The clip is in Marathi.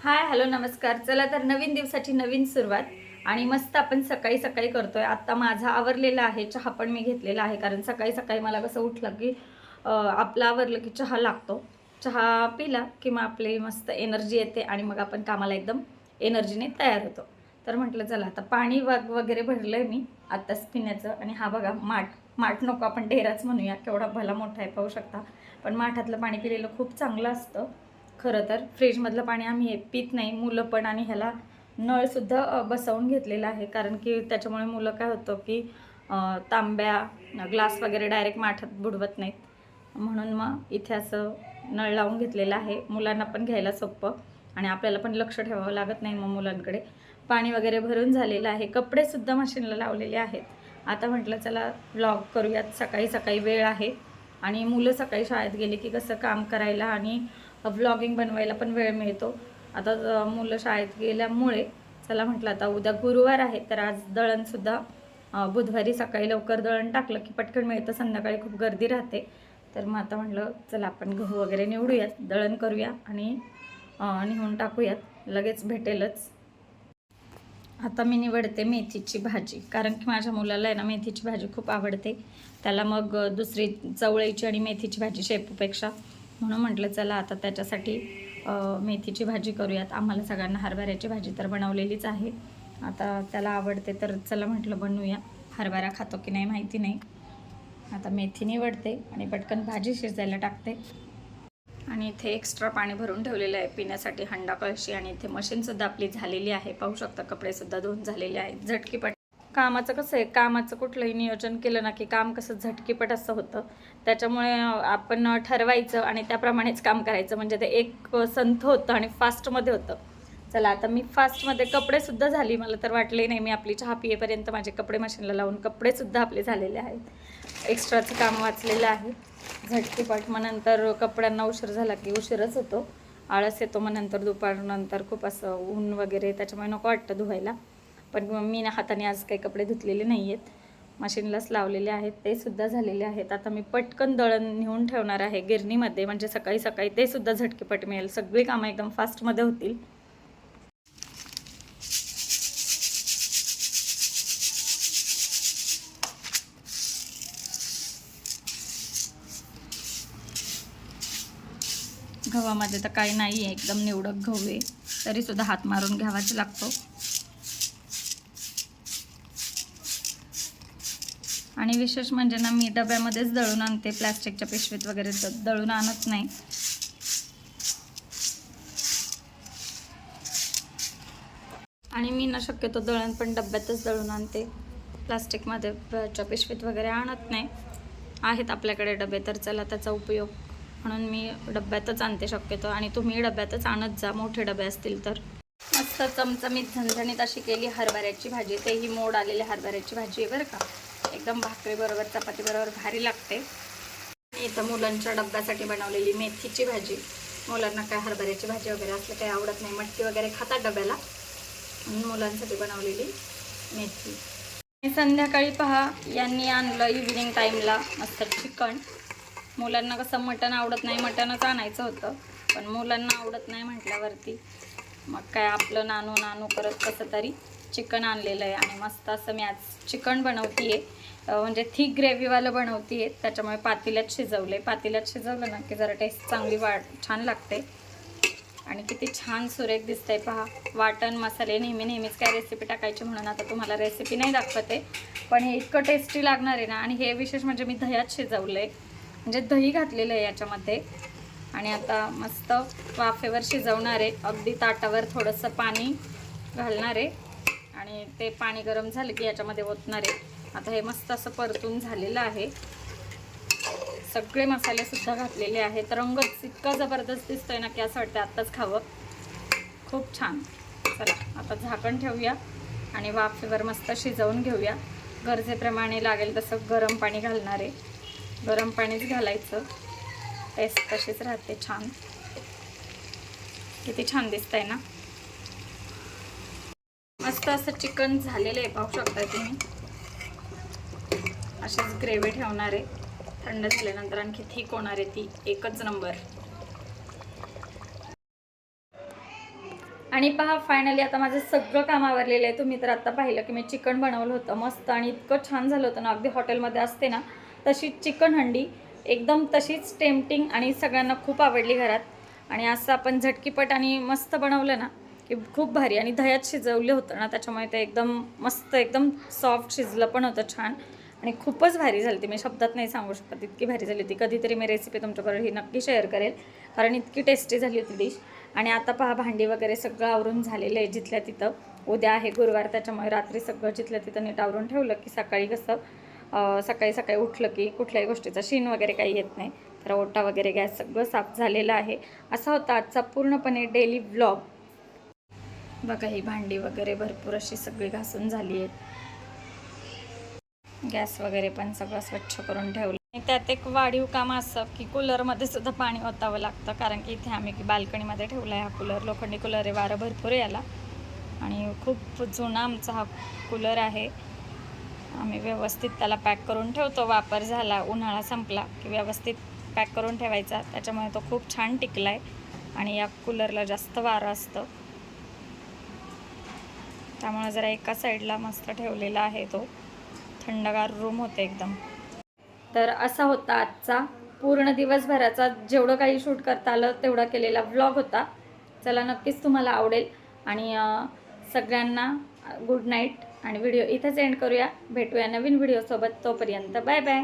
हाय हॅलो नमस्कार. चला तर नवीन दिवसाची नवीन सुरुवात. आणि मस्त आपण सकाळी सकाळी करतोय. आत्ता माझा आवरलेला आहे. चहा पण मी घेतलेला आहे. कारण सकाळी सकाळी मला कसं उठलं की आपलं आवरलं की चहा लागतो. चहा पिला की मग आपली मस्त एनर्जी येते आणि मग आपण कामाला एकदम एनर्जीने तयार होतो. तर म्हटलं चला आता पाणी वग वगैरे भरलं आहे मी. आत्ताच पिण्याचं. आणि हा बघा माठ माठ नको आपण ढेराच म्हणूया. केवढा भला मोठा आहे पाहू शकता. पण माठातलं पाणी पिलेलं खूप चांगलं असतं. खरं तर फ्रीजमधलं पाणी आम्ही हे पित नाही मुलं पण आणि ह्याला नळसुद्धा बसवून घेतलेला आहे. कारण की त्याच्यामुळे मुलं काय होतं की तांब्या ग्लास वगैरे डायरेक्ट माठात बुडवत नाहीत. म्हणून मग इथे असं नळ लावून घेतलेलं आहे. मुलांना पण घ्यायला सोपं आणि आपल्याला पण लक्ष ठेवावं लागत नाही मग मुलांकडे. पाणी वगैरे भरून झालेलं आहे. कपडेसुद्धा मशीनला लावलेले आहेत. आता म्हटलं चला व्लॉग करूयात. सकाळी सकाळी वेळ आहे आणि मुलं सकाळी शाळेत गेली की कसं काम करायला आणि व्लॉगिंग बनवायला पण वेळ मिळतो. आता मुलं शाळेत गेल्यामुळे चला म्हटलं आता उद्या गुरुवार आहे तर आज दळणसुद्धा बुधवारी सकाळी लवकर दळण टाकलं की पटकन मिळतं संध्याकाळी खूप गर्दी राहते. तर मग आता म्हटलं चला आपण गहू वगैरे निवडूयात दळण करूया आणि निहून टाकूयात. लगेच भेटेलच. आता मी निवडते मेथीची भाजी कारण की माझ्या मुलाला आहे ना मेथीची भाजी खूप आवडते. त्याला मग दुसरी चवळीची आणि मेथीची भाजी शेपूपेक्षा म्हणून म्हटलं चला आता त्याच्यासाठी मेथीची भाजी करूयात. आम्हाला सगळ्यांना हरभऱ्याची भाजी तर बनवलेलीच आहे. आता त्याला आवडते तर चला म्हटलं बनवूया. हरभरा खातो की नाही माहिती नाही. आता मेथी निवडते आणि पटकन भाजी शिजायला टाकते. आणि इथे एक्स्ट्रा पाणी भरून ठेवलेलं आहे. पिण्यासाठी हंडा कळशी आणि इथे मशीनसुद्धा आपली झालेली आहे. पाहू शकता कपडेसुद्धा धुवून झालेले आहेत. झटकीपट कामाचं कसं आहे कामाचं कुठलंही नियोजन केलं ना की काम कसं झटकीपट असं होतं. त्याच्यामुळे आपण ठरवायचं आणि त्याप्रमाणेच काम करायचं. म्हणजे ते एक संथ होतं आणि फास्टमध्ये होतं. चला आता मी फास्टमध्ये कपडेसुद्धा झाली. मला तर वाटले नाही मी आपली चहा पियेपर्यंत माझे कपडे मशीनला लावून कपडेसुद्धा आपले झालेले आहेत. एक्स्ट्राचं काम वाचलेलं आहे. झटकीपट मग नंतर कपड्यांना उशीर झाला की उशीरच होतो. आळस येतो मग नंतर दुपारनंतर खूप असं ऊन वगैरे त्याच्यामुळे नको वाटतं धुवायला. पण मी ना हाताने आज काही कपडे धुतलेले नाही आहेत मशीनलाच लावलेले आहेत. ते सुद्धा झालेले आहेत. आता मी पटकन दळण नेऊन ठेवणार आहे गिरणीमध्ये. म्हणजे सकाळी सकाळी ते सुद्धा झटकेपट मिळेल. सगळी कामं एकदम फास्टमध्ये होतील. गव्हामध्ये तर काही नाही आहे एकदम निवडक गहू आहे. तरीसुद्धा हात मारून घ्यावाच लागतो. आणि विशेष म्हणजे ना मी डब्यामध्येच दळून आणते प्लॅस्टिकच्या पिशवीत वगैरे दळून आणत नाही. आणि मी ना शक्यतो दळण पण डब्यातच दळून आणते. प्लास्टिकमध्ये च्या पिशवीत वगैरे आणत नाही. आहेत आपल्याकडे डबे तर चला त्याचा उपयोग म्हणून मी डब्यातच आणते शक्यतो. आणि तुम्ही डब्यातच आणत जा मोठे डबे असतील तर. मस्त चमचमीत झणझणीत अशी केली हरभऱ्याची भाजी. तेही मोड आलेली हरभऱ्याची भाजी आहे बरं का. एकदम भाकरीबरोबर चपातीबरोबर भारी लागते. इथं मुलांच्या डब्यासाठी बनवलेली मेथीची भाजी. मुलांना काय हरभऱ्याची भाजी वगैरे असलं काही आवडत नाही मटकी वगैरे खातात डब्याला. म्हणून मुलांसाठी बनवलेली मेथी. आणि संध्याकाळी पहा यांनी आणलं इव्हिनिंग टाईमला मस्त चिकन. मुलांना कसं मटण आवडत नाही मटणच आणायचं होतं. पण मुलांना आवडत नाही म्हटल्यावरती मग काय आपलं नानू नानू करत कसं तरी चिकन आणलेलं आहे. आणि मस्त असं मी आज चिकन बनवते आहे म्हणजे थिक ग्रेव्हीवालं बनवते आहे त्याच्यामुळे पातेल्यात शिजवलं आहे पातेल्यात शिजवलं ना की जरा टेस्ट चांगली वाढ छान लागते. आणि किती छान सुरेख दिसतंय पहा. वाटण मसाले नेहमी नेहमीच काय रेसिपी टाकायची म्हणून आता तुम्हाला रेसिपी नाही दाखवते. पण हे इतकं टेस्टी लागणार आहे ना आणि हे विशेष म्हणजे मी दह्यात शिजवलं आहे म्हणजे दही घातलेलं आहे याच्यामध्ये. आणि आता मस्त वाफेवर शिजवणार आहे. अगदी ताटावर थोडंसं पाणी घालणार आहे. आणि ते पाणी गरम झालं की याच्यामध्ये ओतणार आहे. आता हे मस्त असं परतून झालेलं आहे. सगळे मसाले सुद्धा घातलेले आहेत. रंगच इतका जबरदस्त दिसतोय ना की असं वाटतं आत्ताच खावं. खूप छान. चला आता झाकण ठेवूया आणि वाफेवर मस्त शिजवून घेऊया. गरजेप्रमाणे लागेल तसं गरम पाणी घालणार आहे. गरम पाणीच घालायचं. टेस्ट तशीच राहते छान. किती छान दिसतंय ना? मस्त असं चिकन झालेलं आहे पाहू शकता तुम्ही. अशीच ग्रेव्ही ठेवणार आहे. थंड झाल्यानंतर आणखी थिक होणार आहे ती. एकच नंबर. आणि पहा फायनली आता माझं सगळं काम आवरलेलं आहे. तुम्ही तर आत्ता पाहिलं की मी चिकन बनवलं होतं मस्त आणि इतकं छान झालं होतं ना. अगदी हॉटेलमध्ये असते ना तशीच चिकन हंडी एकदम तशीच टेम्पटिंग आणि सगळ्यांना खूप आवडली घरात. आणि असं आपण झटकीपट आणि मस्त बनवलं ना की खूप भारी. आणि दह्यात शिजवलं होतं ना त्याच्यामुळे ते एकदम मस्त एकदम सॉफ्ट शिजलं पण होतं छान. आणि खूपच भारी झाली ती. मी शब्दात नाही सांगू शकत इतकी भारी झाली होती. कधीतरी मी रेसिपी तुमच्याबरोबर ही नक्की शेअर करेल कारण इतकी टेस्टी झाली होती डिश आणि आता पहा भांडी वगैरे सगळं आवरून झालेलं आहे जिथल्या तिथं. उद्या आहे गुरुवार त्याच्यामुळे रात्री सगळं जिथल्या तिथं नीट आवरून ठेवलं की सकाळी कसं सकाळी सकाळी उठलं की कुठल्याही गोष्टीचा शीन वगैरे काही येत नाही. तर ओटा वगैरे गॅस सगळं साफ झालेलं आहे. असा होता आजचा पूर्णपणे डेली व्लॉग बघा ही भांडी वगैरे भरपूर अशी सगळी घासून झाली आहेत. गॅस वगैरे पण सगळं स्वच्छ करून ठेवलं. आणि त्यात एक वाढीव काम असं की कूलरमध्ये सुद्धा पाणी ओतावं लागतं. कारण की इथे आम्ही बाल्कनीमध्ये ठेवला आहे हा कूलर. लोखंडी कूलर आहे वारं भरपूर याला. आणि खूप जुना आमचा हा कूलर आहे. आम्ही व्यवस्थित त्याला पॅक करून ठेवतो. वापर झाला उन्हाळा संपला की व्यवस्थित पॅक करून ठेवायचा. त्याच्यामुळे तो खूप छान टिकला आहे आणि या कूलरला जास्त वारं असतं. त्यामुळे जरा एका साईडला मस्त ठेवलेला आहे तो. थंडगार रूम होते एकदम. तर असा होता आजचा पूर्ण दिवसभराचा. जेवढं काही शूट करता आलं तेवढा केलेला व्लॉग होता. चला नक्कीच तुम्हाला आवडेल. आणि सगळ्यांना गुड नाईट आणि व्हिडिओ इथंच एंड करूया. भेटूया नवीन व्हिडिओसोबत तोपर्यंत बाय बाय